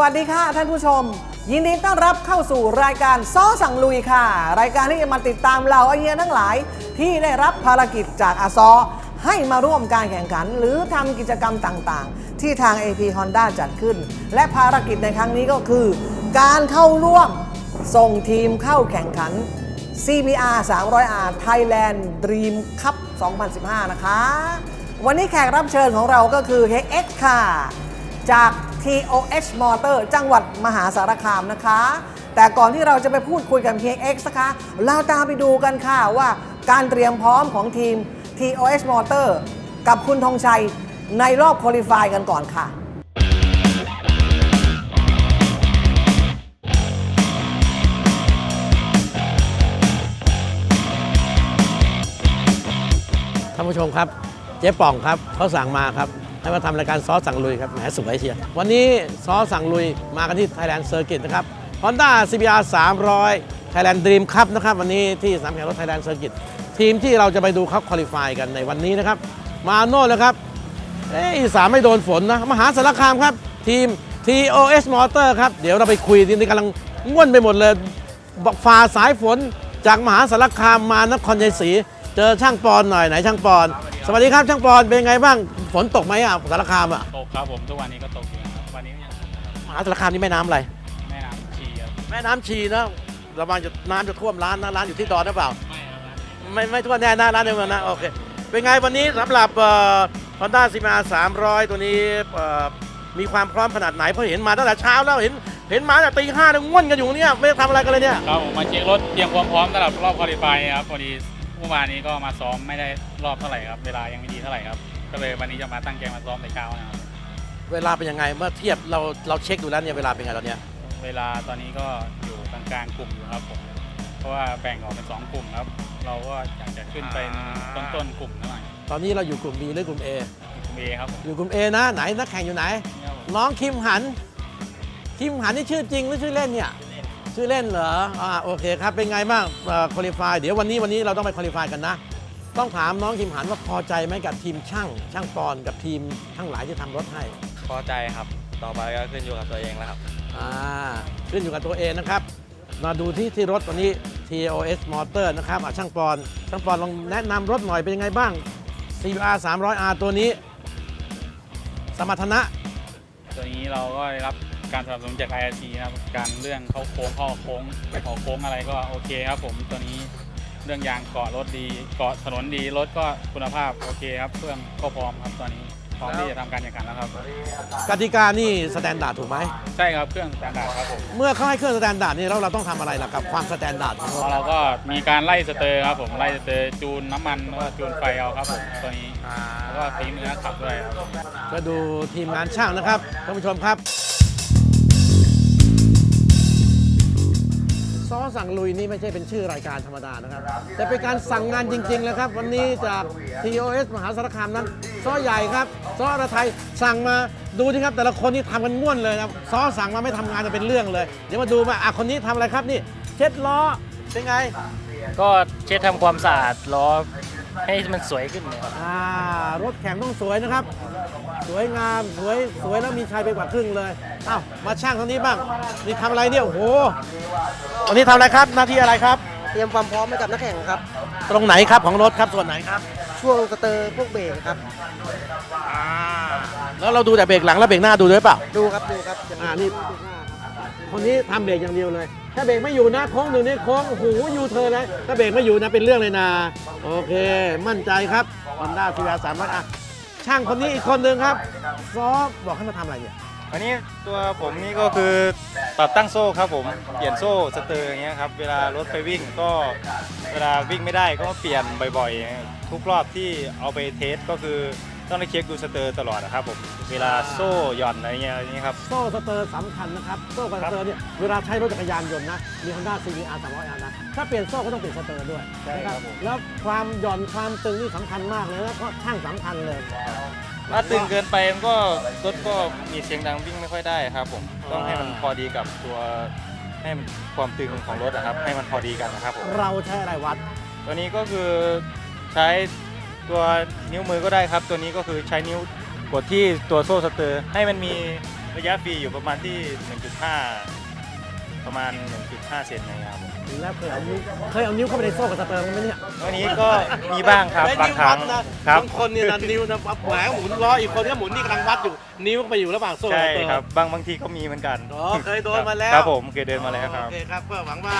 วัสดีค่ะท่านผู้ชม ยินดีต้อนรับเข้าสู่รายการซ้อสั่งลุยค่ะ รายการที่จะมาติดตามเหล่าไอเฮียทั้งหลาย ที่ได้รับภารกิจจากอาซอ ให้มาร่วมการแข่งขัน หรือทำกิจกรรมต่างๆ ที่ทาง AP Honda จัดขึ้น และภารกิจในครั้งนี้ก็คือ การเข้าร่วมส่งทีมเข้าแข่งขัน CBR 300R Thailand Dream Cup 2015 นะคะ วันนี้แขกรับเชิญของเราก็คือ HX ค่ะ จาก TOH Motor จังหวัดมหาสารคามนะคะ แต่ก่อนที่เราจะไปพูดคุยกับ HX นะคะ เราตามไปดูกันค่ะว่าการเตรียมพร้อมของทีม TOH Motor กับคุณธงชัยในรอบคุริฟายกันก่อนค่ะท่านผู้ชมครับ เจ๊ป่องครับเขาสั่งมาครับ ให้มาทำรายการซอสสั่งลุยครับแหมสวยเชียร์วันนี้ซอสสั่งลุยมากันที่ Thailand Circuit นะครับ Honda CBR 300 Thailand Dream Cup นะครับวันนี้ที่สนามแข่งรถ Thailand Circuit ทีมที่เราจะไปดูเขาคุริฟายกันในวันนี้นะครับ มาโน่นแล้วครับเอ้สามไม่โดนฝนนะมหาสารคามครับ ทีม TOS Motor ครับ เดี๋ยวเราไปคุยทีนี้กำลังง่วนไปหมดเลยบอกฝ่าสายฝนจากมหาสารคามมานครชัยศรีเจอช่างปอนหน่อยไหนช่างปอน สวัสดีครับช่างปอนเป็นไงบ้างฝนตกไหมอะสารคามอะตกครับผมทุกวันนี้ก็ตกอยู่นะครับวันนี้มหาสารคามนี่แม่น้ำอะไร แม่น้ำชีครับแม่น้ำชีนะระวังจะน้ำจะท่วมร้านนะร้านอยู่ที่ดอนหรือเปล่า ไม่ครับไม่ไม่ท่วมแน่นะร้านในเมืองนะโอเคเป็นไงวันนี้สำหรับฮอนด้าซีมา300ตัวนี้เอ่อมีความพร้อมขนาดไหนเพราะเห็นมาตั้งแต่เช้าแล้วเห็นเห็นมาตั้งแต่ตีห้าเนี่ยง่วนกันอยู่เนี่ยไม่ได้ทำอะไรกันเลยเนี่ย ครับผมมาเช็ครถเตรียมความพร้อมสำหรับรอบคอลิฟายครับพอดีเมื่อวานนี้ก็มาซ้อมไม่ได้รอบเท่าไหร่ครับ เวลายังไม่ดีเท่าไหร่ครับ ก็เลยวันนี้จะมาตั้งใจมาซ้อมในเช้านะครับ เวลาเป็นยังไงเมื่อเทียบเราเราเช็คดูแล้วเนี่ยเวลาเป็นไงตอนเนี้ยเวลาตอนนี้ก็อยู่กลางๆกลุ่มอยู่ครับผม เพราะว่าแบ่งออกเป็นสองกลุ่มครับ เราก็อยากจะขึ้นเป็นต้นๆกลุ่มหน่อยตอนนี้เราอยู่กลุ่ม B หรือกลุ่ม A กลุ่มเอครับผมอยู่กลุ่ม A นะไหนนักแข่งอยู่ไหนนี่ครับผมน้องคิมหัน คิมหันนี่ชื่อจริงหรือชื่อเล่นเนี่ย ชื่อเล่นเหรออ่าโอเคครับ เป็นไงบ้างคุริฟายเดี๋ยววันนี้วันนี้เราต้องไปคุริฟายกันนะ ต้องถามน้องคิมหันว่าพอใจไหมกับทีมช่าง ช่างปอนกับทีมทั้งหลายที่ทำรถให้ พอใจครับ ต่อไปก็ขึ้นอยู่กับตัวเองแล้วครับ อ่า ขึ้นอยู่กับตัวเองนะครับ มาดูที่ที่รถวันนี้ TOS Motor นะครับอะช่างปอน ช่างปอนลองแนะนำรถหน่อยเป็นยังไงบ้าง CBR 300R ตัวนี้ สมรรถนะ ตัวนี้เราก็ได้รับ การสนับสนุนจาก IRC นะครับการเรื่องเข้าโค้งเข้าโค้งออโค้งอะไรก็โอเคครับผมตัวนี้เรื่องยางเกาะรถดีเกาะถนนดีรถก็คุณภาพโอเคครับเครื่องก็พร้อมครับตอนนี้พร้อมที่จะทำการแข่งขันแล้วครับ กติกานี่สแตนดาร์ดถูกไหม ใช่ครับเครื่องสแตนดาร์ดครับผมเมื่อเขาให้เครื่องสแตนดาร์ดนี่แล้วเราต้องทำอะไรล่ะกับความสแตนดาร์ดของรถเราก็มีการไล่สเตอร์ครับผมไล่สเตอร์จูนน้ำมันแล้วก็จูนไฟเอาครับผมตัวนี้แล้วก็ตีมือนักขับด้วยครับ ก็ดูทีมงานช่างนะครับท่านผู้ชมครับ อสั่งลุยนี่ไม่ใช่เป็นชื่อรายการธรรมดานะครับ แต่เป็นการสั่งงานจริงๆแล้วครับ วันนี้จาก TOS มหาสารคามนั้นซอใหญ่ครับซอระไทยสั่งมาดูสิครับ แต่ละคนนี่ทำกันม่วนเลยครับซอสั่งมาไม่ทำงานจะเป็นเรื่องเลย เดี๋ยวมาดูมาอะคนนี้ทำอะไรครับนี่ เช็ดล้อเป็นไงก็เช็ดทำความสะอาดล้อให้มันสวยขึ้นเนี่ยครับอ่ารถแข่งต้องสวยนะครับ สวยงามสวยสวยแล้วมีชัยไปกว่าครึ่งเลยอ้าวมาช่างทางนี้บ้างนี่ทำอะไรเนี่ยโอ้โหวันนี้ทำอะไรครับหน้าที่อะไรครับ เตรียมความพร้อมให้กับนักแข่งครับ ตรงไหนครับของรถครับส่วนไหนครับช่วงสเตอร์พวกเบรกครับแล้วเราดูแต่เบรกหลังแล้วเบรกหน้าดูด้วยเปล่า ดูครับดูครับอย่างอ่านี่ คนนี้ทำเบรกอย่างเดียวเลย ถ้าเบรกไม่อยู่นะโค้งหนึ่งนี่โค้งโอ้โหยูเธอนะถ้าเบรกไม่อยู่นะเป็นเรื่องเลยนะ โอเค มั่นใจครับฮอนด้าซีอาร์สามร้อยอะ ช่างคนนี้อีกคนหนึ่งครับ ซอฟบอกให้มาทำอะไรเนี่ย อันนี้ตัวผมนี่ก็คือปรับตั้งโซ่ครับผมเปลี่ยนโซ่สเตอร์อย่างเงี้ยครับเวลารถไปวิ่งก็เวลาวิ่งไม่ได้ก็เปลี่ยนบ่อยๆ ทุกรอบที่เอาไปเทสก็คือ ต้องได้เช็คดูสเตอร์ตลอดนะครับผมเวลาโซ่หย่อนอะไรเงี้ยอย่างนี้ครับ โซ่สเตอร์สำคัญนะครับ โซ่กับสเตอร์เนี่ยเวลาใช้รถจักรยานยนต์นะ มี Honda CBR 300R นะ ถ้าเปลี่ยนโซ่ก็ต้องเปลี่ยนสเตอร์ด้วยใช่ครับผม แล้วความหย่อนความตึงนี่สำคัญมากเลยแล้วก็ช่างสำคัญเลย ถ้าตึงเกินไปมันก็รถก็มีเสียงดังวิ่งไม่ค่อยได้ครับผมต้องให้มันพอดีกับตัวให้มันความตึงของรถนะครับ ให้มันพอดีกันนะครับผมเราใช้อะไรวัด ตัวนี้ก็คือใช้ ตัวนิ้วมือก็ได้ครับ ตัวนี้ก็คือใช้นิ้วกดที่ตัวโซ่สเตอร์ ให้มันมีระยะฟรีอยู่ประมาณที่ 1.5 ประมาณ 1.5 เซนนะครับผมแล้วเคยเอานิ้วเคยเอานิ้วเข้าไปในโซ่กับสเตอร์มั้ยเนี่ยวันนี้ก็มีบ้างครับและบางนิ้วครั้งวัดนะครับ บางคนเนี่ยนะนิ้วนะแหวหมุนล้ออีกคนก็หมุนนี่กำลังวัดอยู่ นิ้วก็ไปอยู่ระหว่างโซ่ใช่กัสเตอครับ บางบางทีก็มีเหมือนกันอ๋อเคยโดนมาแล้ว ครับผมเคยเดินมาแล้วครับ โอเคครับก็หวังว่า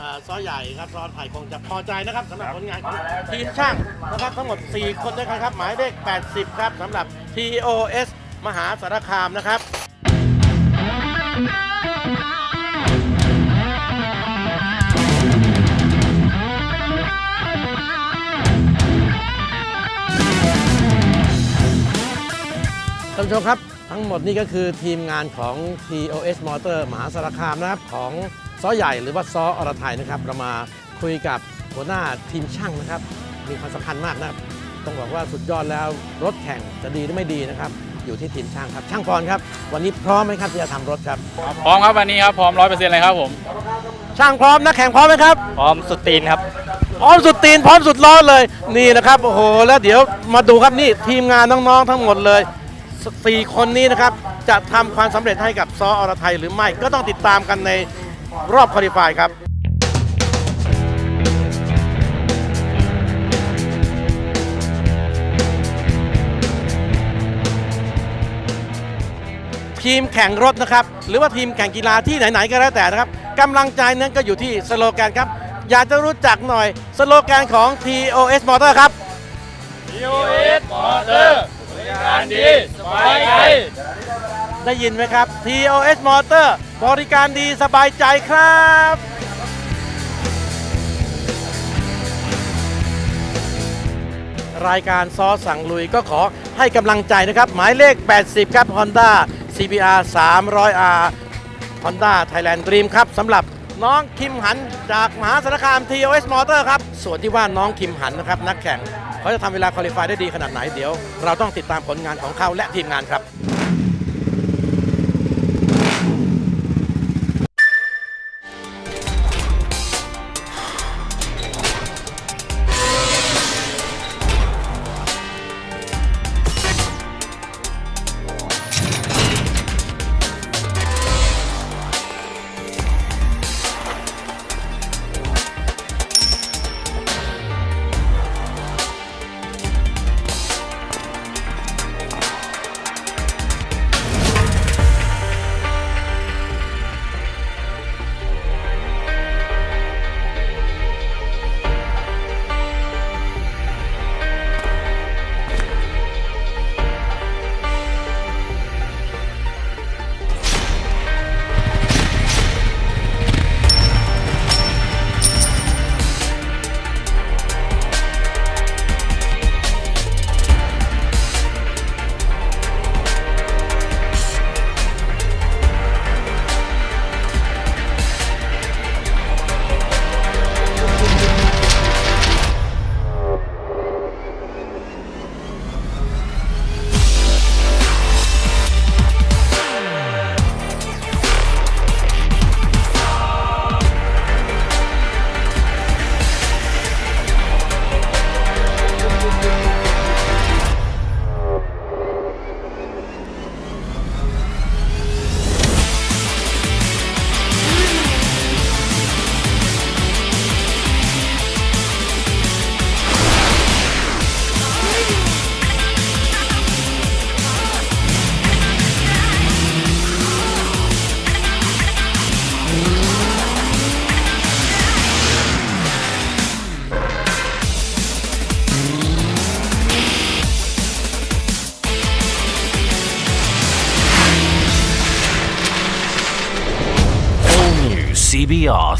อ่าซ้อใหญ่ครับซ้อไผ่คงจะพอใจนะครับสำหรับผลงานของทีมช่างนะครับทั้งหมด 4 คนด้วยกันครับ หมายเลข 80 ครับสำหรับ TOS มหาสารคามนะครับท่านผู้ชมครับ ทั้งหมดนี่ก็คือทีมงานของ TOS Motor มหาสารคามนะครับของ ซ้อใหญ่หรือว่าซ้ออรไทยนะครับ เรามาคุยกับหัวหน้าทีมช่างนะครับ มีความสำคัญมากนะครับ ต้องบอกว่าสุดยอดแล้วรถแข่งจะดีหรือไม่ดีนะครับ อยู่ที่ทีมช่างครับ ช่างพรครับ วันนี้พร้อมไหมครับที่จะทำรถครับ พร้อมครับวันนี้ครับพร้อมร้อยเปอร์เซ็นต์เลยครับผมช่างพร้อมนักแข่งพร้อมไหมครับ พร้อมสุดตีนครับ พร้อมสุดตีนพร้อมสุดล้อเลย นี่นะครับโอ้โหแล้วเดี๋ยวมาดูครับนี่ทีมงานน้องๆทั้งหมดเลยสสี่คนนี้นะครับจะทำความสำเร็จให้กับซออรไทยหรือไม่ก็ต้องติดตามกันใน รอบคอลิฟายครับทีมแข่งรถนะครับ หรือว่าทีมแข่งกีฬาที่ไหน ๆ ก็แล้วแต่นะครับกำลังใจนั้นก็อยู่ที่สโลแกนครับ อยากจะรู้จักหน่อยสโลแกนของ TOS Motor ครับ TOS มอเตอร์บริการดีสบายใจ ได้ยินไหมครับ TOS Motor บริการดีสบายใจครับรายการซอสั่งลุยก็ขอให้กำลังใจนะครับ หมายเลข 80 ครับ Honda CBR 300R Honda Thailand Dream ครับสำหรับน้องคิมหันจากมหาสารคาม TOS Motor ครับ ส่วนที่ว่าน้องคิมหันนะครับ นักแข่ง เขาจะทำเวลาคุริฟายได้ดีขนาดไหนเดี๋ยว เราต้องติดตามผลงานของเขาและทีมงานครับ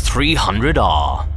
300R.